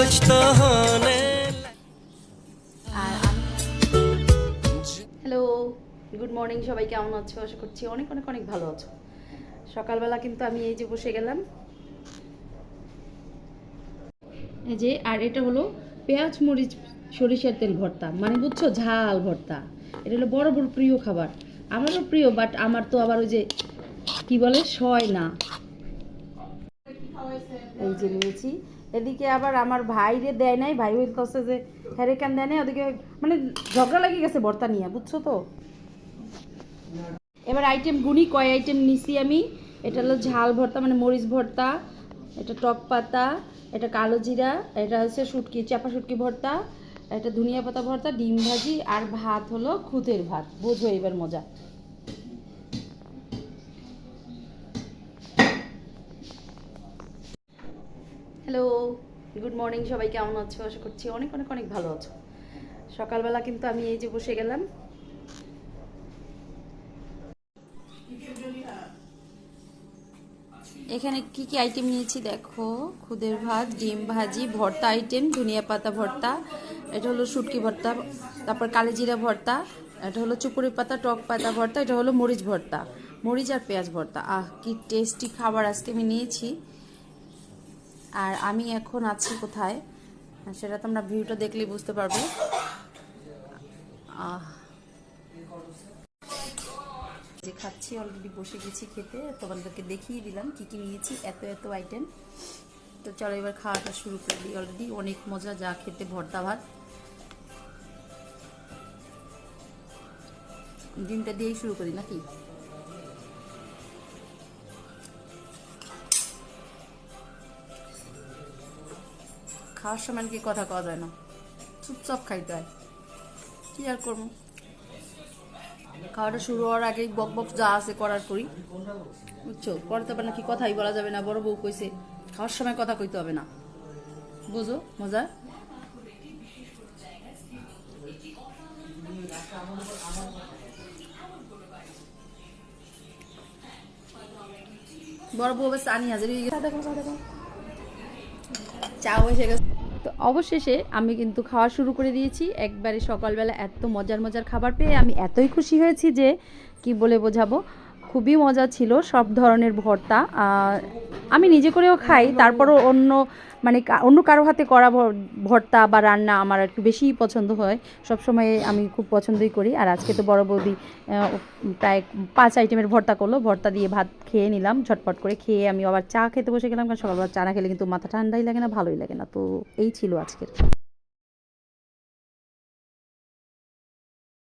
कुछ तो होने আর আমি হ্যালো গুড মর্নিং সবাই কেমন আছো আশা করছি অনেক অনেক অনেক ভালো আছো সকালবেলা কিন্তু আমি এই যে বসে গেলাম এই যে আর এটা হলো পেঁয়াজ মরিচ সরিষার তেল ভর্তা মানে বুঝছো ঝাল ভর্তা এটা হলো বড় বড় প্রিয় খাবার আমারও প্রিয় বাট আমার তো আবার ওই যে কি বলে সয় না এই যে নিয়েছি। এদিকে আবার আমার ভাইরে দেয় নাই, ভাই বলতেছে যে হ্যারে কেন দেয় নাই, ওদিকে মানে ঝগড়া লাগে গেছে ভর্তা নিয়ে, বুঝছ তো? এবার আইটেম গুনি, কয় আইটেম নিছি আমি? এটা হলো ঝাল ভর্তা মানে মরিচ ভর্তা, এটা টক পাতা, এটা কালো জিরা, এটা হচ্ছে শুটকি, চাপা শুটকি ভর্তা, এটা ধনিয়া পাতা ভর্তা, ডিম ভাজি, আর ভাত হলো খুদের ভাত, বোঝো এবার মজা। হ্যালো গুড মর্নিং সবাই কেমন আছো? আশা করছি অনেক অনেক অনেক ভালো আছো। সকালবেলা কিন্তু আমি এই যে বসে গেলাম। এখানে কি কি আইটেম নিয়েছি দেখো? খুদের ভাত, ডিম ভাজি, ভর্তা আইটেম ধনিয়া পাতা ভর্তা, এটা হলো শুটকি ভর্তা, তারপর কালিজিরা ভর্তা, এটা হলো চুপুরি পাতা, টক পাতা ভর্তা, এটা হলো মরিচ ভর্তা, মরিচ আর পেঁয়াজ ভর্তা। আহ, কি টেস্টি খাবার আজকে আমি নিয়েছি। আর আমি এখন আছি কোথায়? সেটা তোমরা ভিউটা দেখলেই বুঝতে পারবে। যে খাচ্ছি অলরেডি বসে গেছি খেতে, তোমাদেরকে দেখিয়ে দিলাম কি কি নিয়েছি, এত এত আইটেম তো চলো এবার খাওয়াটা শুরু করে দিই অলরেডি অনেক মজা যা খেতে, ভর্তা ভাত। ডিমটা দিয়েই শুরু করি নাকি? খাওয়ার সময় কি কথা কওয়া যায় না। চুপচাপ খাইতে হয়। কি আর করব? খাওয়াটা শুরু হওয়ার আগেই বক বক যা আছে করার করি। বুঝছ? পরে তো আবার নাকি কথাই বলা যাবে না বড় বউ কইছে খাওয়ার সময় কথা কইতে হবে না। বুঝো? মজা? বড় বউ বেশ আনি হাজার হয়ে গেছে। দেখো চা এসে গেছে। অবশেষে আমি কিন্তু খাওয়া শুরু করে দিয়েছি। একবারে সকালবেলা এত মজার মজার খাবার পেয়ে আমি এতই খুশি হয়েছি যে কি বলে বোঝাবো? খুবই মজা ছিল সব ধরনের ভর্তা। আমি নিজে করেও খাই, তারপরও অন্য মানে অন্য কারও হাতে করা ভর- ভর্তা বা রান্না আমার একটু বেশিই পছন্দ হয়। সবসময় আমি খুব পছন্দই করি। আর আজকে তো বড় বৌদি প্রায় পাঁচ আইটেমের ভর্তা করল। ভর্তা দিয়ে ভাত খেয়ে নিলাম, ঝটপট করে খেয়ে আমি আবার চা খেতে বসে গেলাম। কারণ সকালবেলা চা না খেলে কিন্তু মাথা ঠান্ডাই লাগে না, ভালোই লাগে না। তো এই ছিল আজকের।